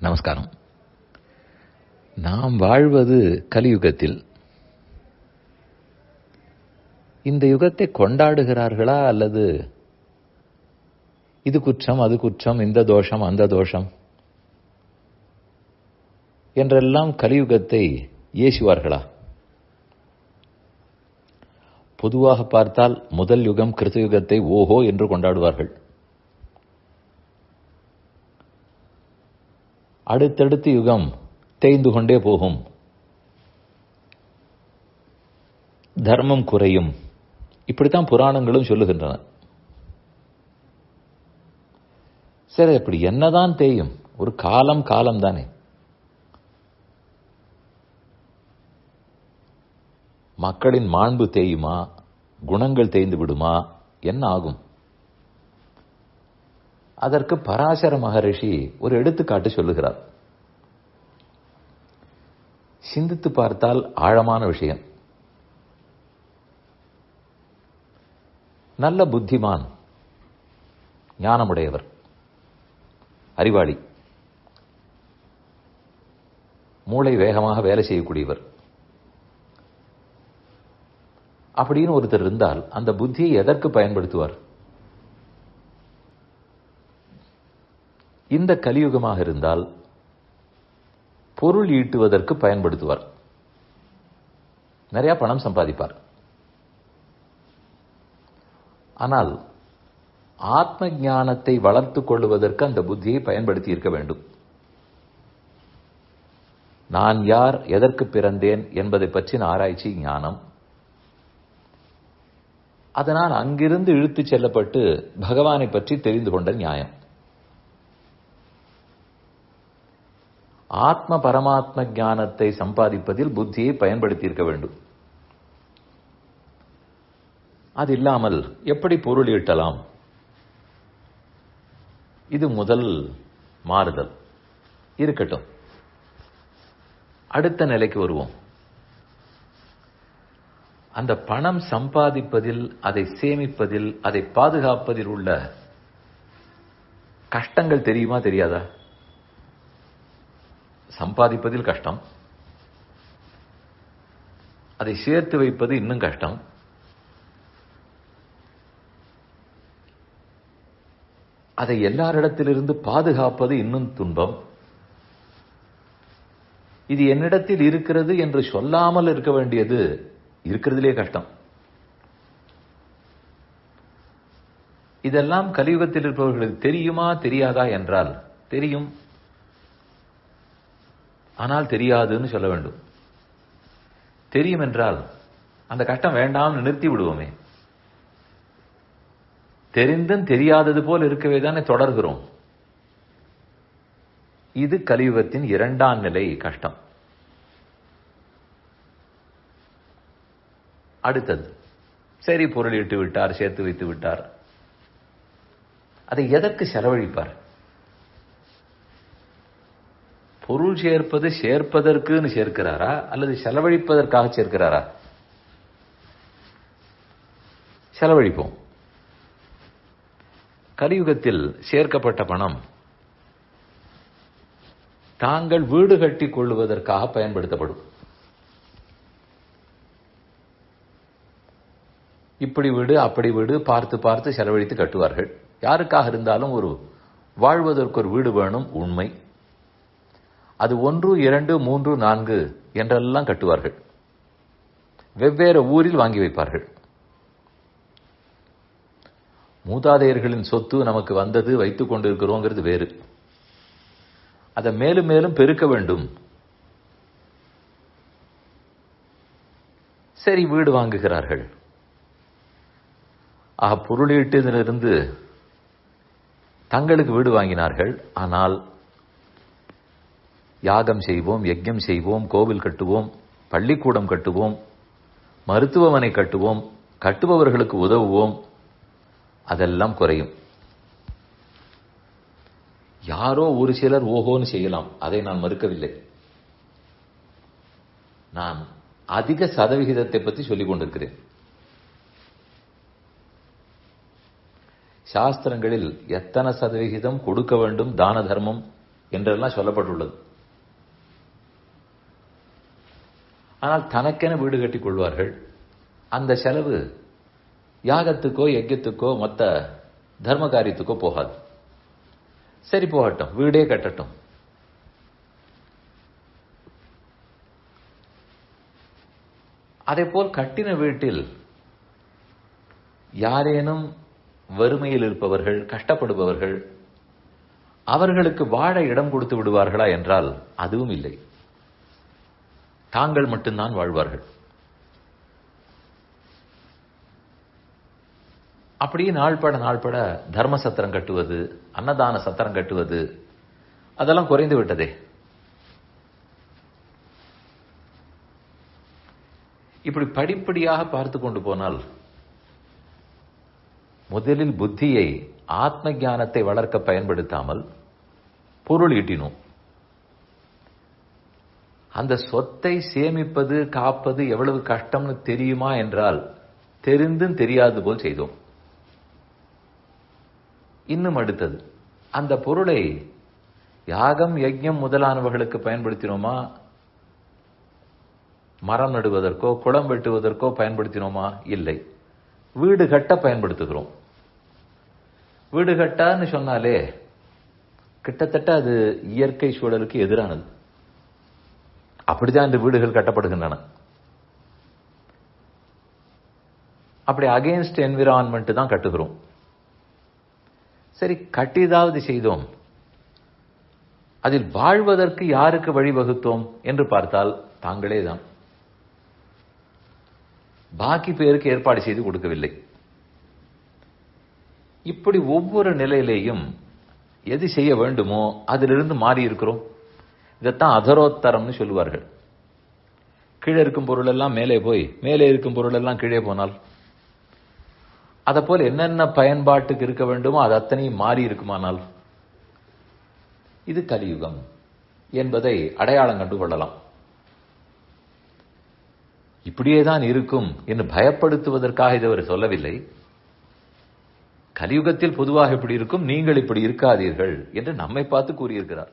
நமஸ்காரம். நாம் வாழ்வது கலியுகத்தில். இந்த யுகத்தை கொண்டாடுகிறார்களா அல்லது இது குற்றம் அது குற்றம் இந்த தோஷம் அந்த தோஷம் என்றெல்லாம் கலியுகத்தை ஏசுவார்களா? பொதுவாக பார்த்தால் முதல் யுகம் கிருத்தயுகத்தை ஓஹோ என்று கொண்டாடுவார்கள். அடுத்தடுத்த யுகம் தேய்ந்து கொண்டே போகும். தர்மம் குறையும். இப்படித்தான் புராணங்களும் சொல்லுகின்றன. சரி அப்படி என்னதான் தேயும்? ஒரு காலம் காலம் தானே மக்களின் மாண்பு தேயுமா? குணங்கள் தேய்ந்து விடுமா? என்ன ஆகும்? அதற்கு பராசர மகரிஷி ஒரு எடுத்துக்காட்டு சொல்லுகிறார். சிந்தித்து பார்த்தால் ஆழமான விஷயம். நல்ல புத்திமான் ஞானமுடையவர் அறிவாளி மூளை வேகமாக வேலை செய்யக்கூடியவர். அப்படின்னு ஒருத்தர் இருந்தால் அந்த புத்தியை எதற்கு பயன்படுத்துவார்? இந்த கலியுகமாக இருந்தால் பொருள் ஈட்டுவதற்கு பயன்படுத்துவார். நிறைய பணம் சம்பாதிப்பார். ஆனால் ஆத்ம ஞானத்தை வளர்த்துக் கொள்வதற்கு அந்த புத்தியை பயன்படுத்தி இருக்க வேண்டும். நான் யார் எதற்கு பிறந்தேன் என்பதை பற்றின ஆராய்ச்சி ஞானம். அதனால் அங்கிருந்து இழுத்துச் செல்லப்பட்டு பகவானை பற்றி தெரிந்து கொண்ட நியாயம். ஆத்ம பரமாத்ம ஞானத்தை சம்பாதிப்பதில் புத்தியை பயன்படுத்தி இருக்க வேண்டும். அது இல்லாமல் எப்படி பொருள் ஈட்டலாம்? இது முதல் மாறுதல். இருக்கட்டும். அடுத்த நிலைக்கு வருவோம். அந்த பணம் சம்பாதிப்பதில் அதை சேமிப்பதில் அதை பாதுகாப்பதில் உள்ள கஷ்டங்கள் தெரியுமா தெரியாதா? சம்பாதிப்பதில் கஷ்டம். அதை சேர்த்து வைப்பது இன்னும் கஷ்டம். அதை எல்லாரிடத்திலிருந்து பாதுகாப்பது இன்னும் துன்பம். இது என்னிடத்தில் இருக்கிறது என்று சொல்லாமல் இருக்க வேண்டியது இருக்கிறதுலே கஷ்டம். இதெல்லாம் கலியுகத்தில் இருப்பவர்களுக்கு தெரியுமா தெரியாதா என்றால் தெரியும். ஆனால் தெரியாதுன்னு சொல்ல வேண்டும். தெரியும் என்றால் அந்த கஷ்டம் வேண்டாம்னு நிறுத்தி விடுவோமே. தெரிந்தும் தெரியாதது போல் இருக்கவே தானே தொடர்கிறோம். இது கலியுகத்தின் இரண்டாம் நிலை கஷ்டம். அடுத்தது சரி பொருளிட்டு விட்டார் சேர்த்து வைத்து விட்டார். அதை எதற்கு செலவழிப்பார்? பொருள் சேர்ப்பது சேர்ப்பதற்குன்னு சேர்க்கிறாரா? அல்லது செலவழிப்பதற்காக சேர்க்கிறாரா? செலவழிப்போம். கலியுகத்தில் சேர்க்கப்பட்ட பணம் தாங்கள் வீடு கட்டி கொள்வதற்காக பயன்படுத்தப்படும். இப்படி வீடு அப்படி வீடு பார்த்து பார்த்து செலவழித்து கட்டுவார்கள். யாருக்காக இருந்தாலும் ஒரு வாழ்வதற்கு ஒரு வீடு வேணும் உண்மை. அது ஒன்று இரண்டு மூன்று நான்கு என்றெல்லாம் கட்டுவார்கள். வெவ்வேறு ஊரில் வாங்கி வைப்பார்கள். மூதாதையர்களின் சொத்து நமக்கு வந்தது வைத்துக் கொண்டிருக்கிறோங்கிறது வேறு. அதை மேலும் மேலும் பெருக்க வேண்டும். சரி வீடு வாங்குகிறார்கள். ஆக பொருளீட்டதிலிருந்து தங்களுக்கு வீடு வாங்கினார்கள். ஆனால் யாகம் செய்வோம் யஜ்யம் செய்வோம் கோவில் கட்டுவோம் பள்ளிக்கூடம் கட்டுவோம் மருத்துவமனை கட்டுவோம் கட்டுபவர்களுக்கு உதவுவோம் அதெல்லாம் குறையும். யாரோ ஒரு சிலர் ஓஹோன்னு செய்யலாம். அதை நான் மறுக்கவில்லை. நான் அதிக சதவிகிதத்தை பற்றி சொல்லிக் கொண்டிருக்கிறேன். சாஸ்திரங்களில் எத்தனை சதவிகிதம் கொடுக்க வேண்டும் தான தர்மம் என்றெல்லாம் சொல்லப்பட்டுள்ளது. ஆனால் தனக்கென வீடு கட்டிக் கொள்வார்கள். அந்த செலவு யாகத்துக்கோ யஜ்யத்துக்கோ மற்ற தர்ம காரியத்துக்கோ போகாது. சரி போகட்டும். வீடே கட்டட்டும். அதே போல் கட்டின வீட்டில் யாரேனும் வறுமையில் இருப்பவர்கள் கஷ்டப்படுபவர்கள் அவர்களுக்கு வாழ இடம் கொடுத்து விடுவார்களா என்றால் அதுவும் இல்லை. தாங்கள் மட்டும்தான் வாழ்வார்கள். அப்படியே நாள்பட நாள்பட தர்ம சத்திரம் கட்டுவது அன்னதான சத்திரம் கட்டுவது அதெல்லாம் குறைந்து விட்டதே. இப்படி படிப்படியாக பார்த்து கொண்டு போனால் முதலில் புத்தியை ஆத்ம ஞானத்தை வளர்க்க பயன்படுத்தாமல் பொருள் ஈட்டினோம். அந்த சொத்தை சேமிப்பது காப்பது எவ்வளவு கஷ்டம்னு தெரியுமா என்றால் தெரிந்தும் தெரியாது போல் செய்தோம். இன்னும் அடுத்தது அந்த பொருளை யாகம் யஜ்யம் முதலானவர்களுக்கு பயன்படுத்தினோமா? மரம் நடுவதற்கோ குளம் வெட்டுவதற்கோ பயன்படுத்தினோமா? இல்லை. வீடு கட்ட பயன்படுத்துகிறோம். வீடு கட்டான்னு சொன்னாலே கிட்டத்தட்ட அது இயற்கை சூழலுக்கு எதிரானது. அப்படிதான் இந்த வீடுகள் கட்டப்படுகின்றன. அப்படி அகேன்ஸ்ட் என்விரான்மெண்ட் தான் கட்டுகிறோம். சரி கட்டிதாவது செய்தோம். அதில் வாழ்வதற்கு யாருக்கு வழிவகுத்தோம் என்று பார்த்தால் தாங்களே தான். பாக்கி பேருக்கு ஏற்பாடு செய்து கொடுக்கவில்லை. இப்படி ஒவ்வொரு நிலையிலேயும் எது செய்ய வேண்டுமோ அதிலிருந்து மாறி இருக்கிறோம் இதைத்தான் அதரோத்தரம்னு சொல்லுவார்கள். கீழே இருக்கும் பொருள் எல்லாம் மேலே போய் மேலே இருக்கும் பொருள் எல்லாம் கீழே போனால். அதை போல் என்னென்ன பயன்பாட்டுக்கு இருக்க வேண்டுமோ அது அத்தனையும் மாறி இருக்குமானால்? இது கலியுகம் என்பதை அடையாளம் கண்டு கொள்ளலாம். இப்படியே தான் இருக்கும் என்று பயப்படுத்துவதற்காக இது அவர் சொல்லவில்லை. கலியுகத்தில் பொதுவாக இப்படி இருக்கும் நீங்கள் இப்படி இருக்காதீர்கள் என்று நம்மை பார்த்து கூறியிருக்கிறார்.